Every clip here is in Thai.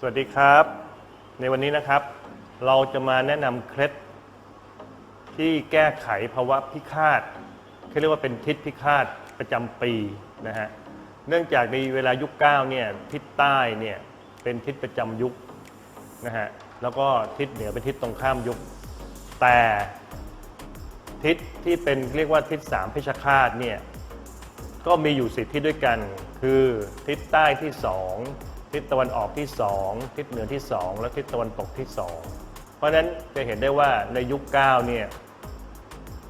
สวัสดีครับ ในวันนี้นะครับ เราจะมาแนะนำเคล็ดที่แก้ไขภาวะพิฆาตเขาเรียกว่าเป็นทิศพิฆาตประจำปีนะฮะเนื่องจากในเวลายุคเก้าเนี่ยทิศใต้เนี่ยเป็นทิศประจำยุคนะฮะแล้วก็ทิศเหนือเป็นทิศตรงข้ามยุค แต่ทิศที่เป็นเรียกว่าทิศสามเพชฌฆาตเนี่ยก็มีอยู่สิทิศด้วยกัน คือทิศใต้ที่2 ทิศตะวันออกที่ 2 ทิศเหนือที่ 2 และทิศตะวันตกที่ 2 เพราะฉะนั้นจะเห็นได้ว่าในยุค9เนี่ย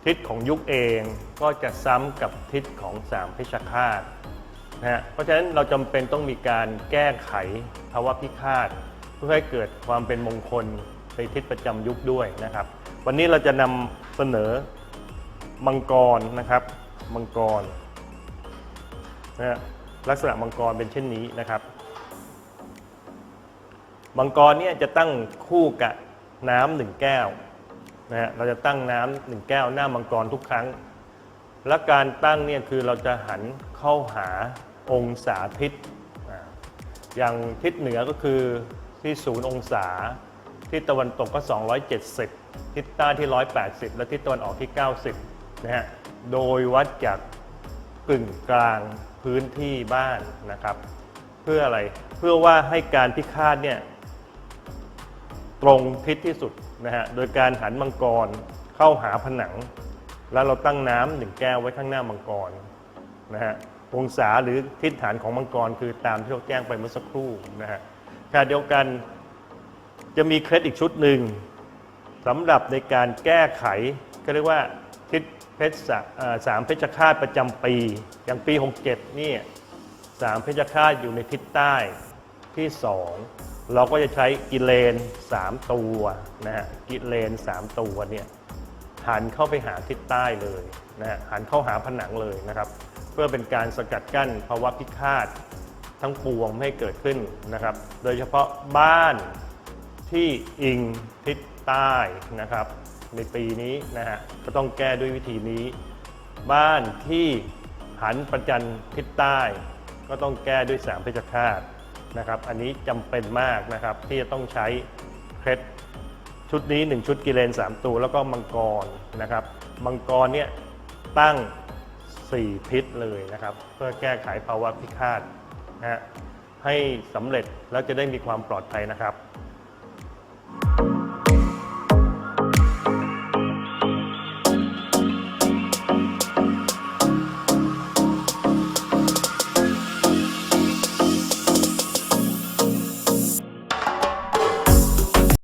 ทิศของยุคเองก็จะซ้ำกับทิศของ3เพชฌฆาตนะฮะเพราะฉะนั้นเราจำเป็นต้องมีการแก้ไขภาวะพิฆาตเพื่อให้เกิดความเป็นมงคลในทิศประจำยุคด้วยนะครับ วันนี้เราจะนำเสนอมังกรนะครับ มังกรนะฮะลักษณะมังกรเป็นเช่นนี้นะครับ มังกรเนี่ยจะตั้งคู่กับน้ำหนึ่งแก้วนะฮะเราจะตั้งน้ำหนึ่งแก้วหน้ามังกรทุกครั้ง และการตั้งเนี่ยคือเราจะหันเข้าหาองศาทิศอ่าอย่างทิศเหนือก็คือที่ศูนย์องศา ทิศตะวันตกก็ 270 ทิศใต้ที่ 180 และทิศตะวันออกที่ 90 นะฮะ โดยวัดจากกึ่งกลางพื้นที่บ้านนะครับ เพื่ออะไร เพื่อว่าให้การพิฆาตเนี่ย ตรงทิศที่สุดนะฮะโดยการหันมังกรเข้าหาผนัง แล้วเราตั้งน้ำหนึ่งแก้วไว้ข้างหน้ามังกรนะฮะองศาหรือทิศฐานของมังกรคือตามที่เราแจ้งไปเมื่อสักครู่นะฮะขณะเดียวกันจะมีเคล็ดอีกชุดหนึ่งสำหรับในการแก้ไขก็เรียกว่าทิศเพชรสะเอ่อสามเพชรฆาตประจำปี อย่างปี 67นี่สามเพชรฆาตอยู่ในทิศใต้ที่2 เราก็จะใช้กิเลน 3 ตัวนะฮะกิเลน 3 ตัวเนี่ยหันเข้าไปหาทิศใต้เลยนะฮะหันเข้าหาผนังเลยนะครับ เพื่อเป็นการสกัดกั้นภาวะพิฆาตทั้งปวงไม่ให้เกิดขึ้นนะครับ โดยเฉพาะบ้านที่อิงทิศใต้นะครับ ในปีนี้นะฮะก็ต้องแก้ด้วยวิธีนี้ บ้านที่หันประจันทิศใต้ ก็ต้องแก้ด้วยสามเพชฌฆาต นะครับ อันนี้จำเป็นมากนะครับ ที่จะต้องใช้เคล็ดชุดนี้ 1 ชุดกิเลน 3 ตัว แล้วก็มังกรนะครับ มังกรเนี่ยตั้ง 4 ทิศเลยนะครับ เพื่อแก้ไขภาวะพิฆาตนะฮะให้สำเร็จแล้วจะได้มีความปลอดภัยนะครับ